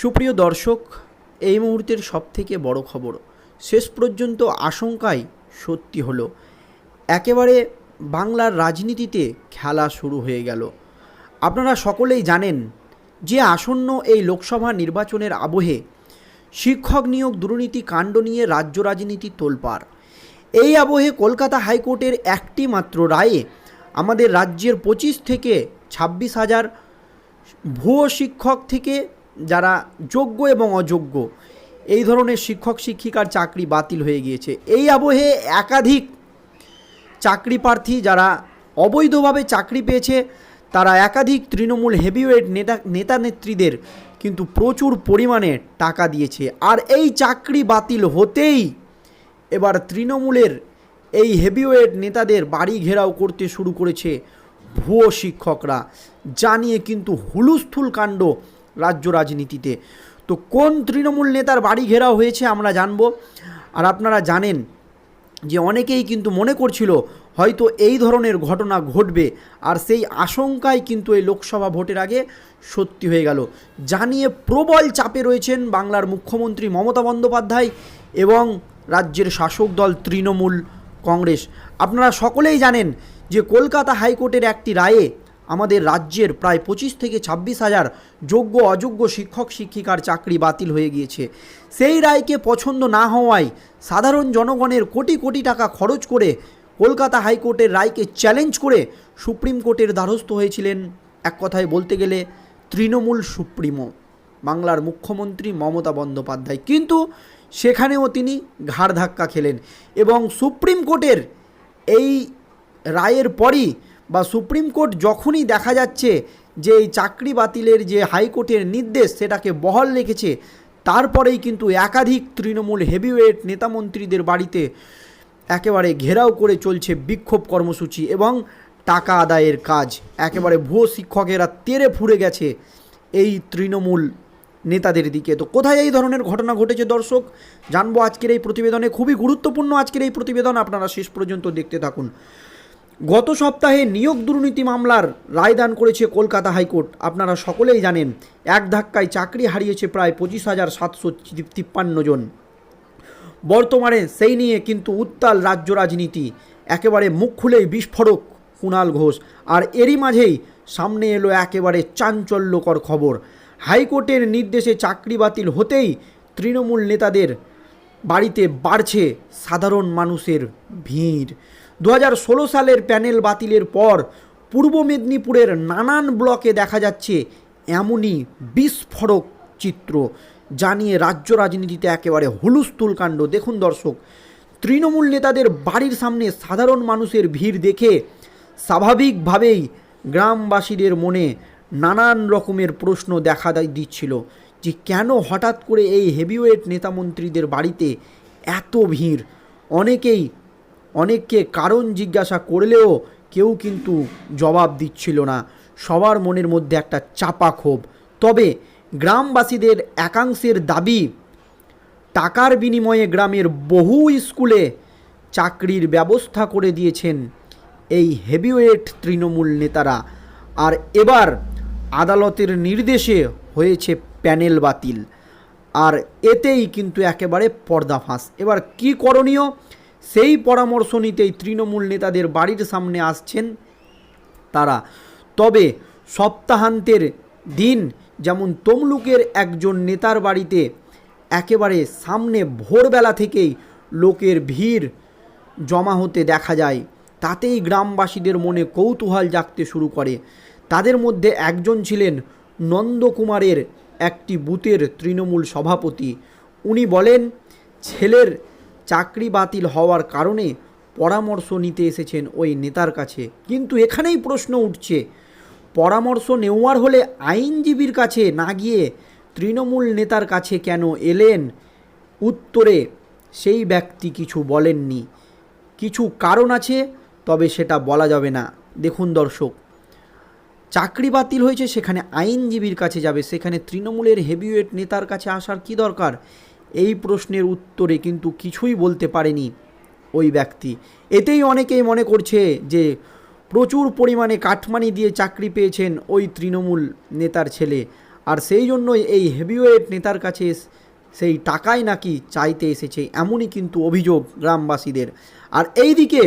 সুপ্রিয় দর্শক, এই মুহূর্তের সবথেকে বড় খবর, শেষ পর্যন্ত আশঙ্কাই সত্যি হলো। একেবারে বাংলার রাজনীতিতে খেলা শুরু হয়ে গেল। আপনারা সকলেই জানেন যে আসন্ন এই লোকসভা নির্বাচনের আবহে শিক্ষক নিয়োগ দুর্নীতি কাণ্ড নিয়ে রাজ্য রাজনীতি তোলপাড়। এই আবহে কলকাতা হাইকোর্টের একটি মাত্র রায়ে আমাদের রাজ্যের পঁচিশ থেকে ছাব্বিশ হাজার ভুয়ো শিক্ষক থেকে যারা যোগ্য এবং অযোগ্য, এই ধরনের শিক্ষক, শিক্ষিকার চাকরি বাতিল হয়ে গিয়েছে। এই আবহে একাধিক চাকরি প্রার্থী যারা অবৈধভাবে চাকরি পেয়েছে, তারা একাধিক তৃণমূল হেভিওয়েট নেতা নেতা নেত্রীদের কিন্তু প্রচুর পরিমাণে টাকা দিয়েছে। আর এই চাকরি বাতিল হতেই এবার তৃণমূলের এই হেভিওয়েট নেতাদের বাড়ি ঘেরাও করতে শুরু করেছে ভুয়ো শিক্ষকরা। জানিয়ে কিন্তু হুলুস্থুল কাণ্ড রাজ্য রাজনীতিতে। তো কোন তৃণমূল নেতার বাড়ি ঘেরাও হয়েছে আমরা জানব। আর আপনারা জানেন যে অনেকেই কিন্তু মনে করছিল হয়তো এই ধরনের ঘটনা ঘটবে আর সেই আশঙ্কাই কিন্তু এই লোকসভা ভোটের আগে সত্যি হয়ে গেল। জানিয়ে প্রবল চাপে রয়েছেন বাংলার মুখ্যমন্ত্রী মমতা বন্দ্যোপাধ্যায় এবং রাজ্যের শাসক দল তৃণমূল কংগ্রেস। আপনারা সকলেই জানেন যে কলকাতা হাইকোর্টের একটি রায়ে আমাদের রাজ্যের প্রায় পঁচিশ থেকে ছাব্বিশ হাজার যোগ্য অযোগ্য শিক্ষক, শিক্ষিকার চাকরি বাতিল হয়ে গিয়েছে। সেই রায়কে পছন্দ না হওয়ায় সাধারণ জনগণের কোটি কোটি টাকা খরচ করে কলকাতা হাইকোর্টের রায়কে চ্যালেঞ্জ করে সুপ্রিম কোর্টের দ্বারস্থ হয়েছিলেন। এক কথায় বলতে গেলে তৃণমূল সুপ্রিমো, বাংলার মুখ্যমন্ত্রী মমতা বন্দ্যোপাধ্যায়। কিন্তু সেখানেও তিনি ঘাড় ধাক্কা খেলেন এবং সুপ্রিম কোর্টের এই রায়ের পরই বা সুপ্রিম কোর্ট যখনই দেখা যাচ্ছে যে এই চাকরি বাতিলের যে হাইকোর্টের নির্দেশ সেটাকে বহাল রেখেছে, তারপরেই কিন্তু একাধিক তৃণমূল হেভিওয়েট নেতামন্ত্রীদের বাড়িতে একেবারে ঘেরাও করে চলছে বিক্ষোভ কর্মসূচি এবং টাকা আদায়ের কাজ। একেবারে ভুয়ো শিক্ষকেরা তেরে ফুরে গেছে এই তৃণমূল নেতাদের দিকে। তো কোথায় এই ধরনের ঘটনা ঘটেছে দর্শক? জানব আজকের এই প্রতিবেদনে। খুবই গুরুত্বপূর্ণ আজকের এই প্রতিবেদন। আপনারা শেষ পর্যন্ত দেখতে থাকুন। গত সপ্তাহে নিয়োগ দুর্নীতি মামলার রায়দান করেছে কলকাতা হাইকোর্ট। আপনারা সকলেই জানেন, এক ধাক্কায় চাকরি হারিয়েছে প্রায় পঁচিশ হাজার সাতশো তিপ্পান্ন জন। বর্তমানে সেই নিয়ে কিন্তু উত্তাল রাজ্য রাজনীতি। একেবারে মুখ খুলেই বিস্ফোরক কুণাল ঘোষ। আর এরই মাঝেই সামনে এলো একেবারে চাঞ্চল্যকর খবর। হাইকোর্টের নির্দেশে চাকরি বাতিল হতেই তৃণমূল নেতাদের বাড়িতে বাড়ছে সাধারণ মানুষের ভিড়। দু সালের প্যানেল বাতিলের পর পূর্ব মেদিনীপুরের নানান ব্লকে দেখা যাচ্ছে এমনই বিস্ফোরক চিত্র জানিয়ে রাজ্য রাজনীতিতে একেবারে হুলুস্থুল কাণ্ড দেখুন দর্শক, তৃণমূল নেতাদের বাড়ির সামনে সাধারণ মানুষের ভিড় দেখে স্বাভাবিকভাবেই গ্রামবাসীদের মনে নানান রকমের প্রশ্ন দেখা দিচ্ছিল যে কেন হঠাৎ করে এই হেভিওয়েট নেতামন্ত্রীদের বাড়িতে এত ভিড়? অনেকেই অনেককে কারণ জিজ্ঞাসা করলেও কেউ কিন্তু জবাব দিচ্ছিল না। সবার মনের মধ্যে একটা চাপা ক্ষোভ। তবে গ্রামবাসীদের একাংশের দাবি, টাকার বিনিময়ে গ্রামের বহু স্কুলে চাকরির ব্যবস্থা করে দিয়েছেন এই হেভিওয়েট তৃণমূল নেতারা। আর এবার আদালতের নির্দেশে হয়েছে প্যানেল বাতিল। আর এতেই কিন্তু একেবারে পর্দাফাঁস এবার কি করণীয়? সেই পরামর্শ নিতেই তৃণমূল নেতাদের বাড়ির সামনে আসছেন তারা। তবে সপ্তাহান্তের দিন যেমন তমলুকের একজন নেতার বাড়িতে একেবারে সামনে ভোরবেলা থেকেই লোকের ভিড় জমা হতে দেখা যায়, তাতেই গ্রামবাসীদের মনে কৌতূহল জাগতে শুরু করে। তাদের মধ্যে একজন ছিলেন নন্দকুমারের একটি বুথের তৃণমূল সভাপতি। উনি বলেন, ছেলের চাকরি বাতিল হওয়ার কারণে পরামর্শ নিতে এসেছেন ওই নেতার কাছে। কিন্তু এখানেই প্রশ্ন উঠছে, পরামর্শ নেওয়ার হলে আইনজীবীর কাছে না গিয়ে তৃণমূল নেতার কাছে কেন এলেন? উত্তরে, সেই ব্যক্তি কিছু বলেননি। কিছু কারণ আছে, তবে সেটা বলা যাবে না। দেখুন দর্শক, চাকরি বাতিল হয়েছে, সেখানে আইনজীবীর কাছে যাবে, সেখানে তৃণমূলের হেভিওয়েট নেতার কাছে আসার কি দরকার? এই প্রশ্নের উত্তরে কিন্তু কিছুই বলতে পারেনি ওই ব্যক্তি। এতেই অনেকেই মনে করছে যে প্রচুর পরিমাণে কাঠমানি দিয়ে চাকরি পেয়েছেন ওই তৃণমূল নেতার ছেলে। আর সেই জন্যই এই হেভিওয়েট নেতার কাছে সেই টাকাই নাকি চাইতে এসেছে, এমনই কিন্তু অভিযোগ গ্রামবাসীদের। আর এইদিকে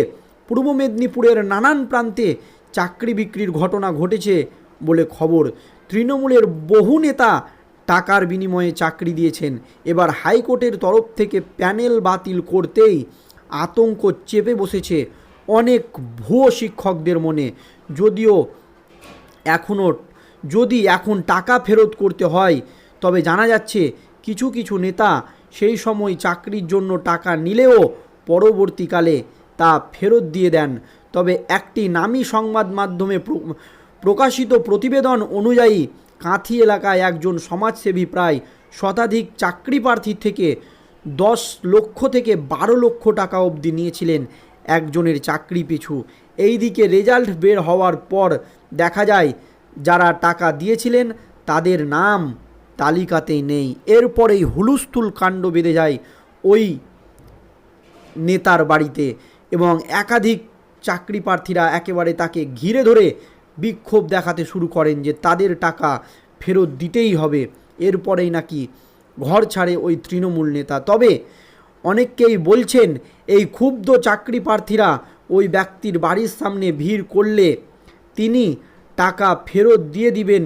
পূর্ব মেদিনীপুরের নানান প্রান্তে চাকরি বিক্রির ঘটনা ঘটেছে বলে খবর। তৃণমূলের বহু নেতা টাকার বিনিময়ে চাকরি দিয়েছেন। এবার হাইকোর্টের তরফ থেকে প্যানেল বাতিল করতেই আতঙ্ক চেপে বসেছে অনেক ভুয়ো শিক্ষকদের মনে। যদিও এখনও যদি এখন টাকা ফেরত করতে হয়, তবে জানা যাচ্ছে কিছু কিছু নেতা সেই সময় চাকরির জন্য টাকা নিলেও পরবর্তীকালে তা ফেরত দিয়ে দেন। তবে একটি নামী সংবাদ মাধ্যমে প্রকাশিত প্রতিবেদন অনুযায়ী কাঁথি এলাকায় একজন সমাজসেবী প্রায় শতাধিক চাকরি প্রার্থীর থেকে দশ লক্ষ থেকে বারো লক্ষ টাকা অবধি নিয়েছিলেন একজনের চাকরি পিছু। এই দিকে রেজাল্ট বের হওয়ার পর দেখা যায়, যারা টাকা দিয়েছিলেন, তাদের নাম তালিকাতেই নেই। এরপরেই হুলুস্থুল কাণ্ড বেঁধে যায় ওই নেতার বাড়িতে এবং একাধিক চাকরি প্রার্থীরা একেবারে তাকে ঘিরে ধরে বিক্ষোভ দেখাতে শুরু করেন যে তাদের টাকা ফেরত দিতেই হবে। এরপরেই নাকি ঘর ছাড়ে ওই তৃণমূল নেতা। তবে অনেককেই বলছেন, এই ক্ষুব্ধ চাকরি প্রার্থীরা ওই ব্যক্তির বাড়ির সামনে ভিড় করলে তিনি টাকা ফেরত দিয়ে দিবেন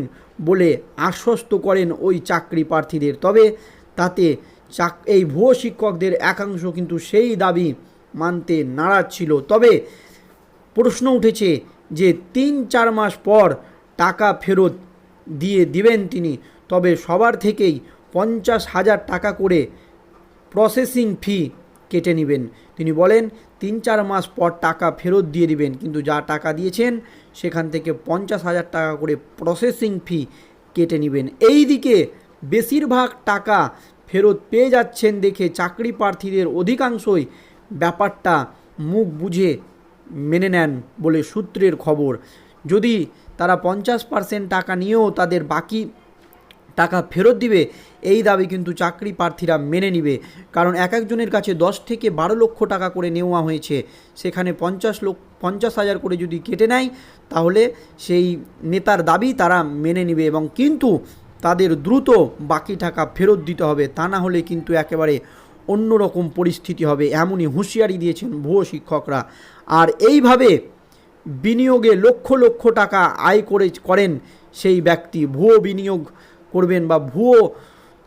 বলে আশ্বস্ত করেন ওই চাকরি প্রার্থীদের। তবে তাতে চাক, এই ভুয়ো শিক্ষকদের একাংশ কিন্তু সেই দাবি মানতে নারাজ ছিল। তবে প্রশ্ন উঠেছে যে তিন চার মাস পর টাকা ফেরত দিয়ে দিবেন তিনি, তবে সবার থেকেই পঞ্চাশ হাজার টাকা করে প্রসেসিং ফি কেটে নেবেন। তিনি বলেন, তিন চার মাস পর টাকা ফেরত দিয়ে দিবেন, কিন্তু যা টাকা দিয়েছেন, সেখান থেকে পঞ্চাশ হাজার টাকা করে প্রসেসিং ফি কেটে নেবেন। এই দিকে বেশিরভাগ টাকা ফেরত পেয়ে যাচ্ছেন দেখে চাকরি প্রার্থীদের অধিকাংশই ব্যাপারটা মুখ বুঝে মেনে নেন বলে সূত্রের খবর। যদি তারা পঞ্চাশ পার্সেন্ট টাকা নিয়েও তাদের বাকি টাকা ফেরত দিবে, এই দাবি কিন্তু চাকরি প্রার্থীরা মেনে নিবে। কারণ এক একজনের কাছে দশ থেকে বারো লক্ষ টাকা করে নেওয়া হয়েছে। সেখানে পঞ্চাশ লক্ষ পঞ্চাশ হাজার করে যদি কেটে নেয়, তাহলে সেই নেতার দাবি তারা মেনে নিবে এবং কিন্তু তাদের দ্রুত বাকি টাকা ফেরত দিতে হবে। তা না হলে কিন্তু একেবারে অন্যরকম পরিস্থিতি হবে এমনই হুঁশিয়ারি দিয়েছেন ভুয়ো শিক্ষকরা। আর এইভাবে বিনিয়োগে লক্ষ লক্ষ টাকা আয় করে করেন সেই ব্যক্তি। ভুয়ো বিনিয়োগ করবেন বা ভুয়ো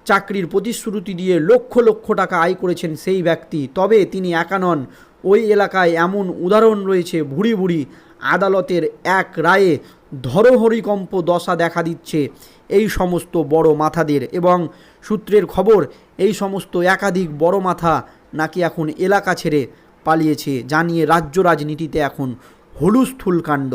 চাকরির প্রতিশ্রুতি দিয়ে লক্ষ লক্ষ টাকা আয় করেছেন সেই ব্যক্তি। তবে তিনি একা নন। ওই এলাকায় এমন উদাহরণ রয়েছে, ভুড়ি ভুড়ি। আদালতের এক রায়ে ধরোহরিকম্প দশা দেখা দিচ্ছে এই সমস্ত বড় মাথাদের এবং সূত্রের খবর এই সমস্ত একাধিক বড় মাথা নাকি এখন এলাকা ছেড়ে পালিয়েছে, জানিয়ে রাজ্য রাজনীতিতে এখন হলুস্থুল কাণ্ড।